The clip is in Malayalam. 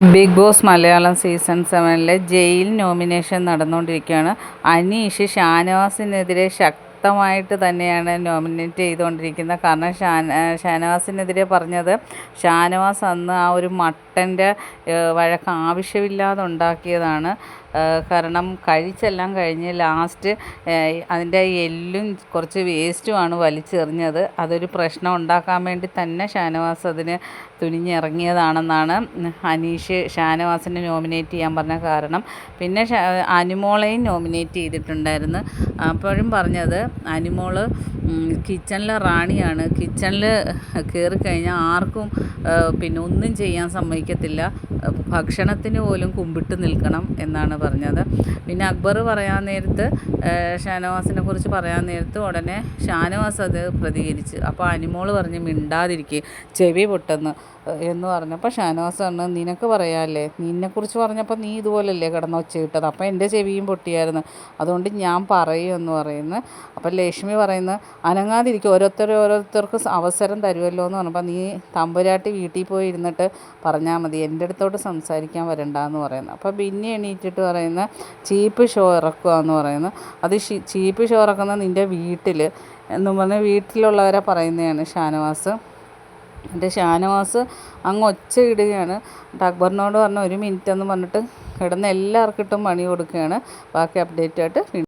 ബിഗ് ബോസ് മലയാളം സീസൺ സെവനിലെ ജയിൽ നോമിനേഷൻ നടന്നുകൊണ്ടിരിക്കുകയാണ്. അനീഷ് ഷാനവാസിനെതിരെ ശക്തമായിട്ട് തന്നെയാണ് നോമിനേറ്റ് ചെയ്തുകൊണ്ടിരിക്കുന്നത് കാരണം ഷാൻ ഷാനവാസിനെതിരെ പറഞ്ഞത് ഷാനവാസ് അന്ന് ആ ഒരു മട്ടന്റെ വഴക്ക് ആവശ്യമില്ലാതെ ഉണ്ടാക്കിയതാണ്. കാരണം കഴിച്ചെല്ലാം കഴിഞ്ഞ് ലാസ്റ്റ് അതിന്റെ എല്ലും കുറച്ച് വേസ്റ്റുമാണ് വലിച്ചെറിഞ്ഞത്. അതൊരു പ്രശ്നം ഉണ്ടാക്കാൻ വേണ്ടി തന്നെ ഷാനവാസ് അതിന് തുനിഞ്ഞിറങ്ങിയതാണെന്നാണ് അനീഷ് ഷാനവാസിനെ നോമിനേറ്റ് ചെയ്യാൻ പറഞ്ഞ കാരണം. പിന്നെ അനുമോളെയും നോമിനേറ്റ് ചെയ്തിട്ടുണ്ടായിരുന്നു. അപ്പോഴും പറഞ്ഞത് അനുമോൾ കിച്ചണിലെ റാണിയാണ്. കിച്ചണിൽ കയറി കഴിഞ്ഞാൽ ആർക്കും പിന്നെ ഒന്നും ചെയ്യാൻ സമ്മതിക്കത്തില്ല. ഭക്ഷണത്തിന് പോലും കുമ്പിട്ട് നിൽക്കണം എന്നാണ് പറഞ്ഞത്. പിന്നെ അക്ബർ പറയാൻ നേരത്ത് ഷാനവാസിനെ കുറിച്ച് പറയാൻ നേരത്ത് ഉടനെ ഷാനവാസ് അത് പ്രതികരിച്ച്. അപ്പോൾ അനിമോൾ പറഞ്ഞ് മിണ്ടാതിരിക്കുക ചെവി പൊട്ടെന്ന്. എന്ന് പറഞ്ഞപ്പോൾ ഷാനവാസ് പറഞ്ഞു നിനക്ക് പറയാമല്ലേ നിന്നെക്കുറിച്ച് പറഞ്ഞപ്പോൾ നീ ഇതുപോലല്ലേ കിടന്ന് ഒച്ച ഇട്ടത് അപ്പോൾ എന്റെ ചെവിയും പൊട്ടിയായിരുന്നു. അതുകൊണ്ട് ഞാൻ പറയും എന്ന് പറയുന്നു. അപ്പോൾ ലക്ഷ്മി പറയുന്നു അനങ്ങാതിരിക്കും. ഓരോരുത്തർ ഓരോരുത്തർക്ക് അവസരം തരുമല്ലോ എന്ന് പറഞ്ഞപ്പോൾ നീ തമ്പുരാട്ടി വീട്ടിൽ പോയി ഇരുന്നിട്ട് പറഞ്ഞാൽ മതി. എന്റെ അടുത്തോട്ട് സംസാരിക്കാൻ വരണ്ടെന്ന് പറയുന്നു. അപ്പോൾ പിന്നെ എണീറ്റിട്ട് പറയുന്ന ചീപ്പ് ഷോ ഇറക്കുക എന്ന് പറയുന്നു. അത് ചീപ്പ് ഷോ ഇറക്കുന്നത് നിന്റെ വീട്ടിൽ എന്നും പറഞ്ഞ് വീട്ടിലുള്ളവരെ പറയുന്നതാണ് ഷാനവാസ്. എന്റെ ഷാനവാസ് അങ്ങ് ഒച്ച ഇടുകയാണ്. എന്നിട്ട് അക്ബറിനോട് പറഞ്ഞ ഒരു മിനിറ്റ് എന്ന് പറഞ്ഞിട്ട് കിടന്ന് എല്ലാവർക്കിട്ടും പണി കൊടുക്കുകയാണ്. ബാക്കി അപ്ഡേറ്റ് ആയിട്ട്